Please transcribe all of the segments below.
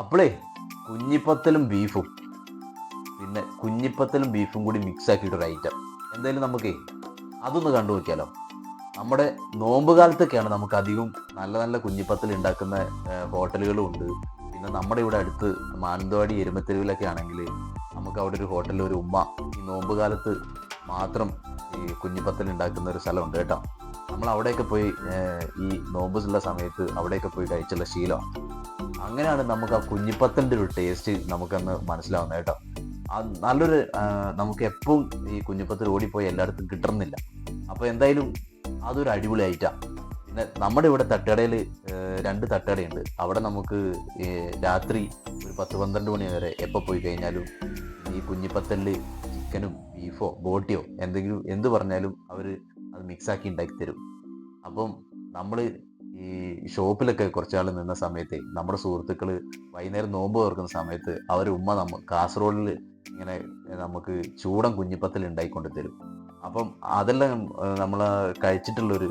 അപ്പോളേ കുഞ്ഞിപ്പത്തലും ബീഫും. പിന്നെ കുഞ്ഞിപ്പത്തലും ബീഫും കൂടി മിക്സ് ആക്കിയിട്ടൊരു ഐറ്റം എന്തായാലും നമുക്കേ അതൊന്ന് കണ്ടു നോക്കിയാലോ. നമ്മുടെ നോമ്പ് കാലത്തൊക്കെയാണ് നമുക്ക് അധികം നല്ല നല്ല കുഞ്ഞിപ്പത്തൽ ഉണ്ടാക്കുന്ന ഹോട്ടലുകളും ഉണ്ട് പിന്നെ നമ്മുടെ ഇവിടെ അടുത്ത് മാനന്തവാടി എരുമത്തെരുവിലൊക്കെ ആണെങ്കിൽ നമുക്ക് അവിടെ ഒരു ഹോട്ടലിൽ ഒരു ഉമ്മ ഈ നോമ്പ് കാലത്ത് മാത്രം ഈ കുഞ്ഞിപ്പത്തൽ ഉണ്ടാക്കുന്ന ഒരു സ്ഥലമുണ്ട് കേട്ടോ. നമ്മൾ അവിടെയൊക്കെ പോയി ഈ നോമ്പുള്ള സമയത്ത് അവിടെയൊക്കെ പോയി കഴിച്ചുള്ള ശീലം. അങ്ങനെയാണ് നമുക്ക് ആ കുഞ്ഞിപ്പത്തിന്റെ ഒരു ടേസ്റ്റ് നമുക്കന്ന് മനസ്സിലാവുന്നത് കേട്ടോ. ആ നല്ലൊരു നമുക്ക് എപ്പോഴും ഈ കുഞ്ഞിപ്പത്തിൽ ഓടിപ്പോയി എല്ലായിടത്തും കിട്ടണമെന്നില്ല. അപ്പോൾ എന്തായാലും അതൊരു അടിപൊളി ഐറ്റാണ് പിന്നെ നമ്മുടെ ഇവിടെ തട്ടുകടയിൽ രണ്ട് തട്ടുകടയുണ്ട്. അവിടെ നമുക്ക് രാത്രി ഒരു പത്ത് പന്ത്രണ്ട് മണി വരെ എപ്പോൾ പോയി കഴിഞ്ഞാലും ഈ കുഞ്ഞിപ്പത്തലിൽ ചിക്കനും ബീഫോ ബോട്ടിയോ എന്തെങ്കിലും എന്ത് പറഞ്ഞാലും അവർ അത് മിക്സാക്കി ഉണ്ടാക്കി തരും അപ്പം നമ്മൾ ഈ ഷോപ്പിലൊക്കെ കുറച്ചാൾ നിന്ന സമയത്ത് നമ്മുടെ സുഹൃത്തുക്കൾ വൈകുന്നേരം നോമ്പ് തുറക്കുന്ന സമയത്ത് അവർ ഉമ്മ നമ്മ കാസർഗോഡിൽ ഇങ്ങനെ നമുക്ക് ചൂടൻ കുഞ്ഞിപ്പത്തിൽ ഉണ്ടായിക്കൊണ്ട് തരും അപ്പം അതെല്ലാം നമ്മൾ കഴിച്ചിട്ടുള്ളൊരു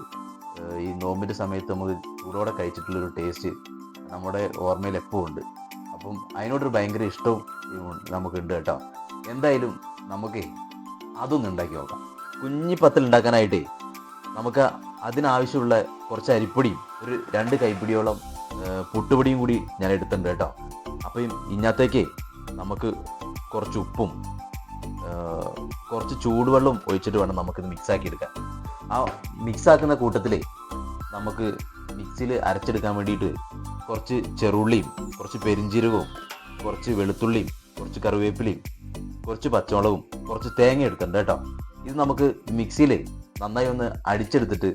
ഈ നോമ്പിന്റെ സമയത്ത് നമുക്ക് ചൂടോടെ കഴിച്ചിട്ടുള്ളൊരു ടേസ്റ്റ് നമ്മുടെ ഓർമ്മയിൽ എപ്പോഴും ഉണ്ട്. അപ്പം അതിനോടൊരു ഭയങ്കര ഇഷ്ടവും നമുക്കുണ്ട് കേട്ടോ. എന്തായാലും നമുക്ക് അതൊന്നും ഉണ്ടാക്കി നോക്കാം. കുഞ്ഞിപ്പത്തൽ ഉണ്ടാക്കാനായിട്ട് നമുക്ക് അതിനാവശ്യമുള്ള കുറച്ച് അരിപ്പൊടിയും ഒരു രണ്ട് കൈപ്പിടിയോളം പുട്ടുപൊടിയും കൂടി ഞാൻ എടുത്തിട്ടുണ്ട് കേട്ടോ. അപ്പം ഇന്നത്തേക്ക് നമുക്ക് കുറച്ച് ഉപ്പും കുറച്ച് ചൂടുവെള്ളം ഒഴിച്ചിട്ട് വേണം നമുക്കിത് മിക്സാക്കി എടുക്കാൻ ആ മിക്സാക്കുന്ന കൂട്ടത്തിൽ നമുക്ക് മിക്സിയിൽ അരച്ചെടുക്കാൻ വേണ്ടിയിട്ട് കുറച്ച് ചെറുള്ളിയും കുറച്ച് പെരിഞ്ചീരകവും കുറച്ച് വെളുത്തുള്ളിയും കുറച്ച് കറിവേപ്പിലയും കുറച്ച് പച്ചമുളകും കുറച്ച് തേങ്ങ എടുത്തിട്ടുണ്ട് കേട്ടോ. ഇത് നമുക്ക് മിക്സിയിൽ നന്നായി ഒന്ന് അടിച്ചെടുത്തിട്ട്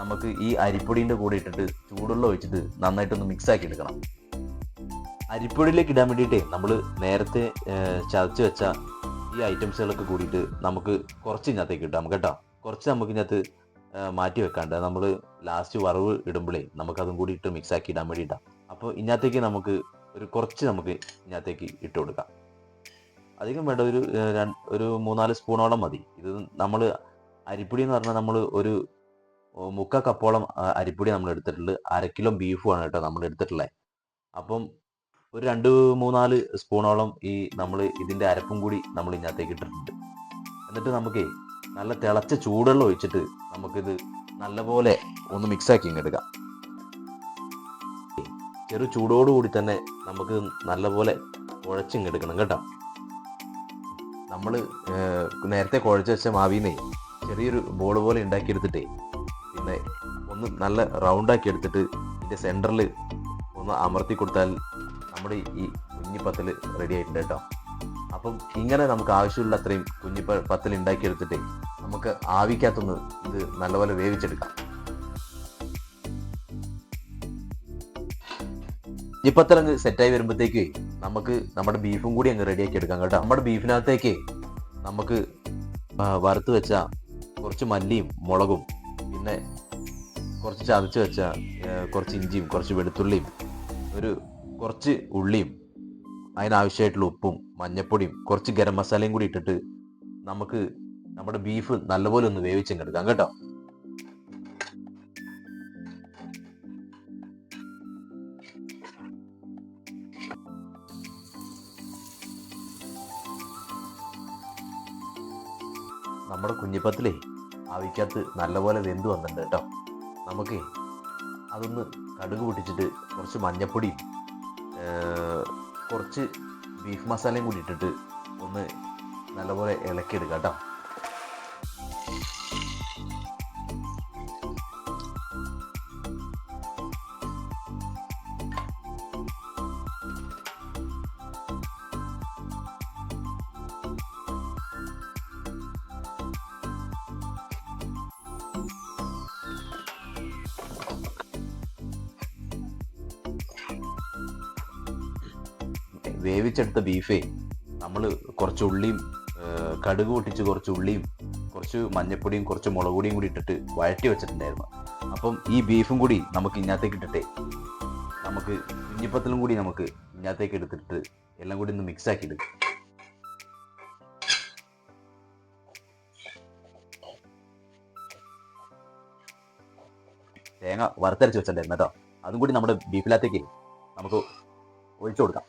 നമുക്ക് ഈ അരിപ്പൊടീന്റെ കൂടെ ഇട്ടിട്ട് ചൂടുള്ള ഒഴിച്ചിട്ട് നന്നായിട്ടൊന്ന് മിക്സ് ആക്കി എടുക്കണം. അരിപ്പൊടിയിലേക്ക് ഇടാൻ വേണ്ടിയിട്ടേ നമ്മൾ നേരത്തെ ചതച്ച് വെച്ച ഈ ഐറ്റംസുകളൊക്കെ കൂടിയിട്ട് നമുക്ക് കുറച്ച് ഇതിനകത്തേക്ക് ഇട്ടാം കേട്ടോ. കുറച്ച് നമുക്ക് ഇതിനകത്ത് മാറ്റി വെക്കാണ്ട് നമ്മൾ ലാസ്റ്റ് വറവ് ഇടുമ്പോഴേ നമുക്കതും കൂടി ഇട്ട് മിക്സ് ആക്കി ഇടാൻ വേണ്ടി ഇടാം അപ്പോൾ ഇതിനകത്തേക്ക് നമുക്ക് ഒരു കുറച്ച് നമുക്ക് ഇതിനകത്തേക്ക് ഇട്ട് കൊടുക്കാം. അധികം വേണ്ട ഒരു ഒരു മൂന്നാൽ സ്പൂണോളം മതി. ഇത് നമ്മൾ അരിപ്പൊടി എന്ന് പറഞ്ഞാൽ നമ്മൾ ഒരു മുക്ക കപ്പോളം അരിപ്പൊടി നമ്മൾ എടുത്തിട്ടുള്ളത് അര കിലോ ബീഫുമാണ് കേട്ടോ നമ്മൾ എടുത്തിട്ടുള്ളത്. അപ്പം ഒരു രണ്ട് മൂന്നാൽ സ്പൂണോളം ഈ നമ്മൾ ഇതിന്റെ അരപ്പും കൂടി നമ്മൾ ഇതിനകത്തേക്ക് ഇട്ടിട്ടുണ്ട്. എന്നിട്ട് നമുക്ക് നല്ല തിളച്ച ചൂടുവെള്ളം ഒഴിച്ചിട്ട് നമുക്കിത് നല്ലപോലെ ഒന്ന് മിക്സാക്കി ഇങ്ങെടുക്കാം ചെറു ചൂടോടുകൂടി തന്നെ നമുക്ക് നല്ലപോലെ കുഴച്ചിങ്ങെടുക്കണം കേട്ടോ. നമ്മൾ നേരത്തെ കുഴച്ച് വെച്ച മാവിന്നേ ചെറിയൊരു ബോൾ പോലെ ഉണ്ടാക്കിയെടുത്തിട്ടേ പിന്നെ ഒന്ന് നല്ല റൗണ്ടാക്കി എടുത്തിട്ട് ഇതിന്റെ സെന്ററിൽ ഒന്ന് അമർത്തി കൊടുത്താൽ നമ്മുടെ ഈ കുഞ്ഞിപ്പത്തൽ റെഡി ആയിട്ടുണ്ട് കേട്ടോ. അപ്പം ഇങ്ങനെ നമുക്ക് ആവശ്യമുള്ള അത്രയും കുഞ്ഞിപ്പ പത്തൽ ഉണ്ടാക്കിയെടുത്തിട്ടേ നമുക്ക് ആവിക്കാത്തൊന്ന് ഇത് നല്ലപോലെ വേവിച്ചെടുക്കാം. കുഞ്ഞിപ്പത്തൽ അങ്ങ് സെറ്റായി വരുമ്പോഴത്തേക്ക് നമുക്ക് നമ്മുടെ ബീഫും കൂടി അങ്ങ് റെഡിയാക്കി എടുക്കാം കേട്ടോ. നമ്മുടെ ബീഫിനകത്തേക്ക് നമുക്ക് വറുത്ത് വെച്ച കുറച്ച് മല്ലിയും മുളകും പിന്നെ കുറച്ച് ചതച്ച് വെച്ച കുറച്ച് ഇഞ്ചിയും കുറച്ച് വെളുത്തുള്ളിയും ഒരു കുറച്ച് ഉള്ളിയും അതിനാവശ്യമായിട്ടുള്ള ഉപ്പും മഞ്ഞപ്പൊടിയും കുറച്ച് ഗരം മസാലയും കൂടി ഇട്ടിട്ട് നമുക്ക് നമ്മുടെ ബീഫ് നല്ലപോലെ ഒന്ന് വേവിച്ചെടുക്കാം കേട്ടോ. നമ്മുടെ കുഞ്ഞിപ്പത്തിലേ ആവിക്കകത്ത് നല്ലപോലെ വെന്ത് വന്നിട്ടുണ്ട് കേട്ടോ. നമുക്ക് അതൊന്ന് കടുക് പൊട്ടിച്ചിട്ട് കുറച്ച് മഞ്ഞപ്പൊടിയും കുറച്ച് ബീഫ് മസാലയും കൂടി ഇട്ടിട്ട് ഒന്ന് നല്ലപോലെ ഇളക്കിയെടുക്കാം കേട്ടോ. വേവിച്ചെടുത്ത ബീഫേ നമ്മൾ കുറച്ച് ഉള്ളിയും കടുക് പൊട്ടിച്ച് കുറച്ച് ഉള്ളിയും കുറച്ച് മഞ്ഞപ്പൊടിയും കുറച്ച് മുളക് പൊടിയും കൂടി ഇട്ടിട്ട് വഴറ്റി വെച്ചിട്ടുണ്ടായിരുന്നു. അപ്പം ഈ ബീഫും കൂടി നമുക്ക് ഇന്നത്തേക്ക് ഇട്ടിട്ടേ നമുക്ക് കുഞ്ഞിപ്പത്തിലും കൂടി നമുക്ക് ഇന്നത്തേക്ക് എടുത്തിട്ട് എല്ലാം കൂടി ഒന്ന് മിക്സ് ആക്കി എടുക്കും. തേങ്ങ വറുത്തരച്ച് വെച്ചിട്ടുണ്ടായിരുന്നു കേട്ടോ. അതും കൂടി നമ്മുടെ ബീഫിനകത്തേക്ക് നമുക്ക് ഒഴിച്ചു കൊടുക്കാം.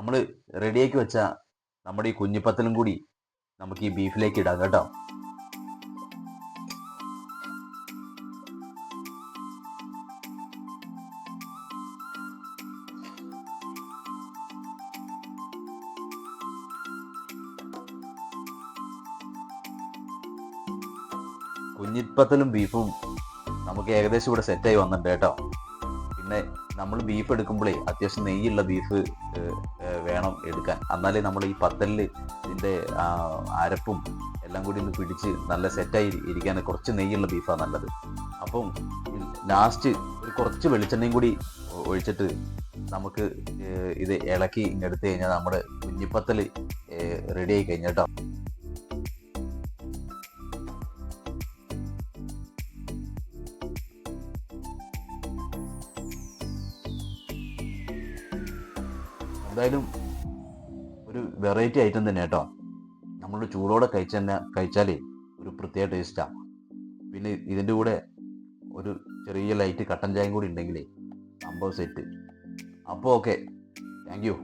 നമ്മൾ റെഡിയാക്കി വെച്ച നമ്മുടെ ഈ കുഞ്ഞിപ്പത്തലും കൂടി നമുക്ക് ഈ ബീഫിലേക്ക് ഇടാം കേട്ടോ. കുഞ്ഞിപ്പത്തലും ബീഫും നമുക്ക് ഏകദേശം ഇവിടെ സെറ്റായി വന്നിട്ടുണ്ട് കേട്ടോ. പിന്നെ നമ്മൾ ബീഫ് എടുക്കുമ്പോഴേ അത്യാവശ്യം നെയ്യുള്ള ബീഫ് വേണം എടുക്കാൻ. എന്നാലേ നമ്മൾ ഈ പത്തലിൽ ഇതിന്റെ അരപ്പും എല്ലാം കൂടി ഒന്ന് പിടിച്ച് നല്ല സെറ്റായി ഇരിക്കാൻ കുറച്ച് നെയ്യുള്ള ബീഫാണ് നല്ലത്. അപ്പം ലാസ്റ്റ് ഒരു കുറച്ച് വെളിച്ചെണ്ണയും കൂടി ഒഴിച്ചിട്ട് നമുക്ക് ഇത് ഇളക്കി ഇങ്ങെടുത്ത് കഴിഞ്ഞാൽ നമ്മുടെ കുഞ്ഞിപ്പത്തൽ റെഡി ആയി കഴിഞ്ഞ എന്തായാലും ഒരു വെറൈറ്റി ഐറ്റം തന്നെ കേട്ടോ. നമ്മൾ ചൂടോടെ കഴിച്ച തന്നെ കഴിച്ചാലേ ഒരു പ്രത്യേക ടേസ്റ്റാണ് പിന്നെ ഇതിന്റെ കൂടെ ഒരു ചെറിയ ലൈറ്റ് കട്ടൻ ചായയും കൂടി ഉണ്ടെങ്കിലേ അമ്പത് സെറ്റ് അപ്പോൾ ഓക്കെ താങ്ക് യു